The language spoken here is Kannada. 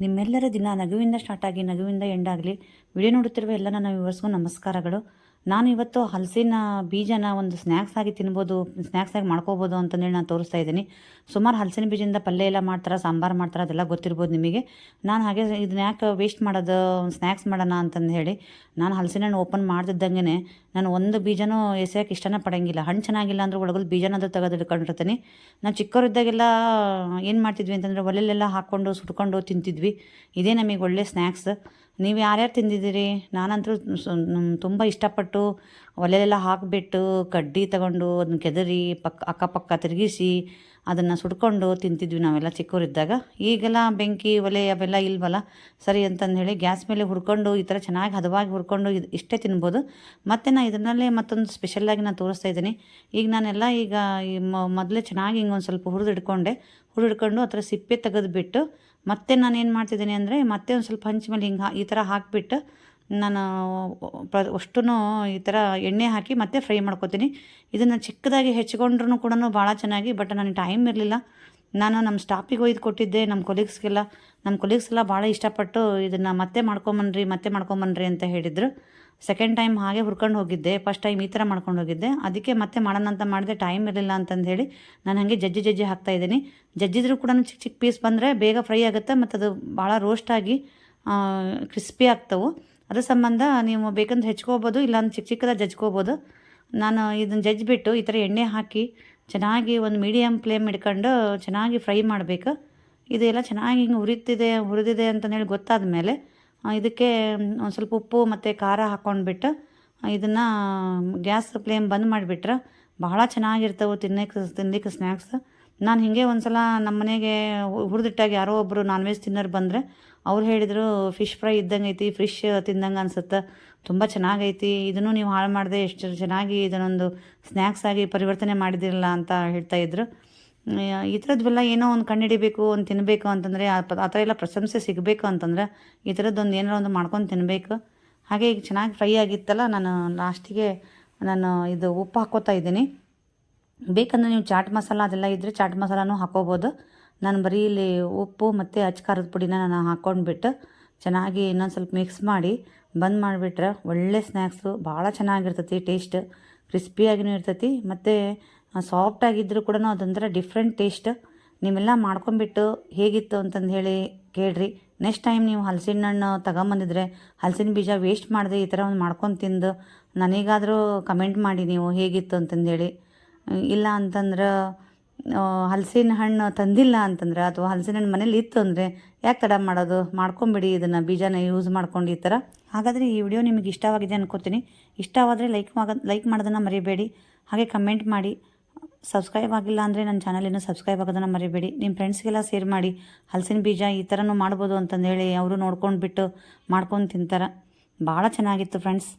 ನಿಮ್ಮೆಲ್ಲರ ದಿನ ನಗುವಿಂದ ಸ್ಟಾರ್ಟ್ ಆಗಿ ನಗುವಿಂದ ಎಂಡಾಗಲಿ ವಿಡಿಯೋ ನೋಡುತ್ತಿರುವ ಎಲ್ಲ ನನ್ನ ವ್ಯೂವರ್ಸ್ಗೂ ನಮಸ್ಕಾರಗಳು. ನಾನು ಇವತ್ತು ಹಲಸಿನ ಬೀಜನ ಒಂದು ಸ್ನ್ಯಾಕ್ಸ್ ಆಗಿ ತಿನ್ಬೋದು ಸ್ನ್ಯಾಕ್ಸ್ ಆಗಿ ಮಾಡ್ಕೋಬೋದು ಅಂತಂದೇಳಿ ನಾನು ತೋರಿಸ್ತಾ ಇದ್ದೀನಿ. ಸುಮಾರು ಹಲಸಿನ ಬೀಜದಿಂದ ಪಲ್ಯ ಎಲ್ಲ ಮಾಡ್ತಾರೆ, ಸಾಂಬಾರು ಮಾಡ್ತಾರೆ ಅದೆಲ್ಲ ಗೊತ್ತಿರ್ಬೋದು ನಿಮಗೆ. ನಾನು ಹಾಗೆ ಇದನ್ನ ಯಾಕೆ ವೇಸ್ಟ್ ಮಾಡೋದು ಸ್ನ್ಯಾಕ್ಸ್ ಮಾಡೋಣ ಅಂತಂದು ಹೇಳಿ ನಾನು ಹಲಸಿನ ಹಣ್ಣು ಓಪನ್ ಮಾಡ್ತಿದ್ದಂಗೆ ನಾನು ಒಂದು ಬೀಜನೂ ಎಸೆಯೋಕೆ ಇಷ್ಟನೇ ಪಡಂಗಿಲ್ಲ. ಹಣ್ಣು ಚೆನ್ನಾಗಿಲ್ಲ ಅಂದ್ರೆ ಒಳಗಲ್ಲಿ ಬೀಜನಾದ್ರೂ ತೆಗೆದು ಇಟ್ಕೊಂಡಿರ್ತೀನಿ ನಾನು ಚಿಕ್ಕವರಿದ್ದಾಗೆಲ್ಲ ಏನು ಮಾಡ್ತಿದ್ವಿ ಅಂತಂದರೆ ಒಲೆಲೆಲ್ಲ ಹಾಕ್ಕೊಂಡು ಸುಟ್ಕೊಂಡು ತಿಂತಿದ್ವಿ. ಇದೇ ನಮಗೆ ಒಳ್ಳೆ ಸ್ನ್ಯಾಕ್ಸ್ ನೀವು ಯಾರ್ಯಾರು ತಿಂದಿದ್ದೀರಿ? ನಾನಂತೂ ತುಂಬ ಇಷ್ಟಪಟ್ಟು ಒಲೆಲೆಲ್ಲ ಹಾಕಿಬಿಟ್ಟು ಕಡ್ಡಿ ತಗೊಂಡು ಅದನ್ನ ಕೆದರಿ ಪಕ್ಕ ಅಕ್ಕಪಕ್ಕ ತಿರುಗಿಸಿ ಅದನ್ನು ಸುಡ್ಕೊಂಡು ತಿಂತಿದ್ವಿ ನಾವೆಲ್ಲ ಚಿಕ್ಕವರಿದ್ದಾಗ. ಈಗೆಲ್ಲ ಬೆಂಕಿ, ಒಲೆ ಅವೆಲ್ಲ ಇಲ್ವಲ್ಲ? ಸರಿ ಅಂತಂದು ಹೇಳಿ ಗ್ಯಾಸ್ ಮೇಲೆ ಹುರ್ಕೊಂಡು ಈ ಥರ ಚೆನ್ನಾಗಿ ಹದವಾಗಿ ಹುರ್ಕೊಂಡು ಇದು ಇಷ್ಟೇ ತಿನ್ಬೋದು. ಮತ್ತು ನಾನು ಇದರಲ್ಲೇ ಮತ್ತೊಂದು ಸ್ಪೆಷಲ್ಲಾಗಿ ನಾನು ತೋರಿಸ್ತಾ ಇದ್ದೀನಿ. ಈಗ ನಾನೆಲ್ಲ ಈಗ ಮೊದಲೇ ಚೆನ್ನಾಗಿ ಹಿಂಗೊಂದು ಸ್ವಲ್ಪ ಹುರಿದಿಡ್ಕೊಂಡೆ. ಹುರಿಡ್ಕೊಂಡು ಆ ಥರ ಸಿಪ್ಪೆ ತೆಗೆದುಬಿಟ್ಟು ಮತ್ತೆ ನಾನು ಏನು ಮಾಡ್ತಿದ್ದೀನಿ ಅಂದರೆ ಮತ್ತೆ ಒಂದು ಸ್ವಲ್ಪ ಹಂಚ ಮೇಲೆ ಹಿಂಗೆ ಈ ಥರ ಹಾಕಿಬಿಟ್ಟು ನಾನು ಪ್ರ ಅಷ್ಟೂ ಈ ಥರ ಎಣ್ಣೆ ಹಾಕಿ ಮತ್ತೆ ಫ್ರೈ ಮಾಡ್ಕೊತೀನಿ. ಇದನ್ನು ಚಿಕ್ಕದಾಗಿ ಹೆಚ್ಕೊಂಡ್ರೂ ಕೂಡ ಭಾಳ ಚೆನ್ನಾಗಿ, ಬಟ್ ನನಗೆ ಟೈಮ್ ಇರಲಿಲ್ಲ. ನಾನು ನಮ್ಮ ಸ್ಟಾಫಿಗೆ ಒಯ್ದು ಕೊಟ್ಟಿದ್ದೆ, ನಮ್ಮ ಕೊಲೀಗ್ಸ್ಗೆಲ್ಲ. ನಮ್ಮ ಕೊಲೀಗ್ಸ್ ಎಲ್ಲ ಭಾಳ ಇಷ್ಟಪಟ್ಟು ಇದನ್ನು ಮತ್ತೆ ಮಾಡ್ಕೊಂಬನ್ರಿ ಮತ್ತೆ ಮಾಡ್ಕೊಂಬನ್ರಿ ಅಂತ ಹೇಳಿದರು. ಸೆಕೆಂಡ್ ಟೈಮ್ ಹಾಗೆ ಹುರ್ಕೊಂಡು ಹೋಗಿದ್ದೆ ಫಸ್ಟ್ ಟೈಮ್ ಈ ಥರ ಮಾಡ್ಕೊಂಡು ಹೋಗಿದ್ದೆ. ಅದಕ್ಕೆ ಮತ್ತೆ ಮಾಡೋಣ ಅಂತ ಮಾಡಿದೆ, ಟೈಮ್ ಇರಲಿಲ್ಲ ಅಂತಂದು ಹೇಳಿ ನಾನು ಹಾಗೆ ಜಜ್ಜಿ ಜಜ್ಜಿ ಹಾಕ್ತಾ ಇದ್ದೀನಿ. ಜಜ್ಜಿದ್ರೂ ಕೂಡ ಚಿಕ್ಕ ಚಿಕ್ಕ ಪೀಸ್ ಬಂದರೆ ಬೇಗ ಫ್ರೈ ಆಗುತ್ತೆ ಮತ್ತು ಅದು ಭಾಳ ರೋಸ್ಟಾಗಿ ಕ್ರಿಸ್ಪಿ ಆಗ್ತವೆ. ಅದ್ರ ಸಂಬಂಧ ನೀವು ಬೇಕಂದ್ರೆ ಹೆಚ್ಕೋಬೋದು, ಇಲ್ಲಾಂದ್ರೆ ಚಿಕ್ಕ ಚಿಕ್ಕದ ಜಜ್ಕೋಬೋದು. ನಾನು ಇದನ್ನು ಜಜ್ಜಿಬಿಟ್ಟು ಈ ಥರ ಎಣ್ಣೆ ಹಾಕಿ ಚೆನ್ನಾಗಿ ಒಂದು ಮೀಡಿಯಮ್ ಫ್ಲೇಮ್ ಇಟ್ಕೊಂಡು ಚೆನ್ನಾಗಿ ಫ್ರೈ ಮಾಡಬೇಕು. ಇದೆಲ್ಲ ಚೆನ್ನಾಗಿ ಹಿಂಗೆ ಹುರಿತಿದೆ, ಹುರಿದಿದೆ ಅಂತಂದೇಳಿ ಗೊತ್ತಾದ ಮೇಲೆ ಇದಕ್ಕೆ ಒಂದು ಸ್ವಲ್ಪ ಉಪ್ಪು ಮತ್ತು ಖಾರ ಹಾಕ್ಕೊಂಡ್ಬಿಟ್ಟು ಇದನ್ನು ಗ್ಯಾಸ್ ಫ್ಲೇಮ್ ಬಂದ್ ಮಾಡಿಬಿಟ್ರೆ ಭಾಳ ಚೆನ್ನಾಗಿರ್ತವೆ ತಿನ್ನಕ್ಕೆ ತಿನ್ನಲಿಕ್ಕೆ ಸ್ನ್ಯಾಕ್ಸ್ ನಾನು ಹೀಗೆ ಒಂದು ಸಲ ನಮ್ಮ ಮನೆಗೆ ಹುರಿದಿಟ್ಟಾಗ ಯಾರೋ ಒಬ್ಬರು ನಾನ್ ವೆಜ್ ತಿನ್ನೋರು ಬಂದರೆ ಅವ್ರು ಹೇಳಿದರು ಫಿಶ್ ಫ್ರೈ ಇದ್ದಂಗೆ ಐತಿ ಫಿಶ್ ತಿಂದಂಗೆ ಅನ್ಸುತ್ತೆ. ತುಂಬ ಚೆನ್ನಾಗೈತಿ. ಇದನ್ನು ನೀವು ಹಾಳು ಮಾಡಿದೆ ಎಷ್ಟು ಚೆನ್ನಾಗಿ ಇದನ್ನೊಂದು ಸ್ನ್ಯಾಕ್ಸ್ ಆಗಿ ಪರಿವರ್ತನೆ ಮಾಡಿದಿರಲ್ಲ ಅಂತ ಹೇಳ್ತಾ ಇದ್ರು. ಈ ಥರದ್ವೆಲ್ಲ ಏನೋ ಒಂದು ಕಂಡುಹಿಡಿಬೇಕು ಒಂದು ತಿನ್ನಬೇಕು ಅಂತಂದರೆ, ಆ ಥರ ಎಲ್ಲ ಪ್ರಶಂಸೆ ಸಿಗಬೇಕು ಅಂತಂದರೆ ಈ ಥರದ್ದೊಂದು ಏನಾರ ಒಂದು ಮಾಡ್ಕೊಂಡು ತಿನ್ನಬೇಕು ಹಾಗೆ ಈಗ ಚೆನ್ನಾಗಿ ಫ್ರೈ ಆಗಿತ್ತಲ್ಲ, ನಾನು ಲಾಸ್ಟಿಗೆ ನಾನು ಇದು ಉಪ್ಪು ಹಾಕ್ಕೋತಾ ಇದ್ದೀನಿ. ಬೇಕಂದರೆ ನೀವು ಚಾಟ್ ಮಸಾಲ ಅದೆಲ್ಲ ಇದ್ದರೆ ಚಾಟ್ ಮಸಾಲನೂ ಹಾಕೋಬೋದು. ನಾನು ಬರೀ ಇಲ್ಲಿ ಉಪ್ಪು ಮತ್ತು ಅಚ್ಚ ಖಾರದ ಪುಡಿನ ನಾನು ಹಾಕ್ಕೊಂಡ್ಬಿಟ್ಟು ಚೆನ್ನಾಗಿ ಇನ್ನೊಂದು ಸ್ವಲ್ಪ ಮಿಕ್ಸ್ ಮಾಡಿ ಬಂದ್ ಮಾಡಿಬಿಟ್ರೆ ಒಳ್ಳೆ ಸ್ನ್ಯಾಕ್ಸು ಭಾಳ ಚೆನ್ನಾಗಿರ್ತೈತಿ ಟೇಸ್ಟ್ ಕ್ರಿಸ್ಪಿಯಾಗಿನೂ ಇರ್ತೈತಿ ಮತ್ತು ಸಾಫ್ಟಾಗಿದ್ದರೂ ಕೂಡ ಅದೊಂಥರ ಡಿಫ್ರೆಂಟ್ ಟೇಸ್ಟ್ ನೀವೆಲ್ಲ ಮಾಡ್ಕೊಂಬಿಟ್ಟು ಹೇಗಿತ್ತು ಅಂತಂದು ಹೇಳಿ ಕೇಳ್ರಿ. ನೆಕ್ಸ್ಟ್ ಟೈಮ್ ನೀವು ಹಲಸಿನ ಹಣ್ಣು ತಗೊಂಬಂದಿದ್ರೆ, ಹಲಸಿನ ಬೀಜ ವೇಸ್ಟ್ ಮಾಡಿದೆ ಈ ಥರ ಒಂದು ಮಾಡ್ಕೊಂಡು ತಿಂದು, ನನಗಾದರೂ ಕಮೆಂಟ್ ಮಾಡಿ ನೀವು ಹೇಗಿತ್ತು ಅಂತಂದೇಳಿ ಇಲ್ಲ ಅಂತಂದ್ರೆ ಹಲಸಿನ ಹಣ್ಣು ತಂದಿಲ್ಲ ಅಂತಂದ್ರೆ, ಅಥವಾ ಹಲಸಿನ ಹಣ್ಣು ಮನೇಲಿ ಇತ್ತು ಅಂದರೆ ಯಾಕೆ ತಡ ಮಾಡೋದು? ಮಾಡ್ಕೊಂಬಿಡಿ ಇದನ್ನು, ಬೀಜನ ಯೂಸ್ ಮಾಡ್ಕೊಂಡು ಈ ಥರ ಹಾಗಾದರೆ ಈ ವಿಡಿಯೋ ನಿಮಗೆ ಇಷ್ಟವಾಗಿದೆ ಅನ್ಕೋತೀನಿ. ಇಷ್ಟವಾದರೆ ಲೈಕ್ ಮಾಗ ಲೈಕ್ ಮಾಡೋದನ್ನು ಮರಿಬೇಡಿ. ಹಾಗೆ ಕಮೆಂಟ್ ಮಾಡಿ. ಸಬ್ಸ್ಕ್ರೈಬ್ ಆಗಿಲ್ಲ ಅಂದರೆ ನನ್ನ ಚಾನಲಿನ ಸಬ್ಸ್ಕ್ರೈಬ್ ಆಗೋದನ್ನು ಮರಿಬೇಡಿ. ನಿಮ್ಮ ಫ್ರೆಂಡ್ಸ್ಗೆಲ್ಲ ಶೇರ್ ಮಾಡಿ. ಹಲಸಿನ ಬೀಜ ಈ ಥರನೂ ಮಾಡ್ಬೋದು ಅಂತಂದೇಳಿ ಅವರು ನೋಡ್ಕೊಂಡು ಬಿಟ್ಟು ಮಾಡ್ಕೊಂಡು ತಿಂತಾರೆ. ಭಾಳ ಚೆನ್ನಾಗಿತ್ತು ಫ್ರೆಂಡ್ಸ್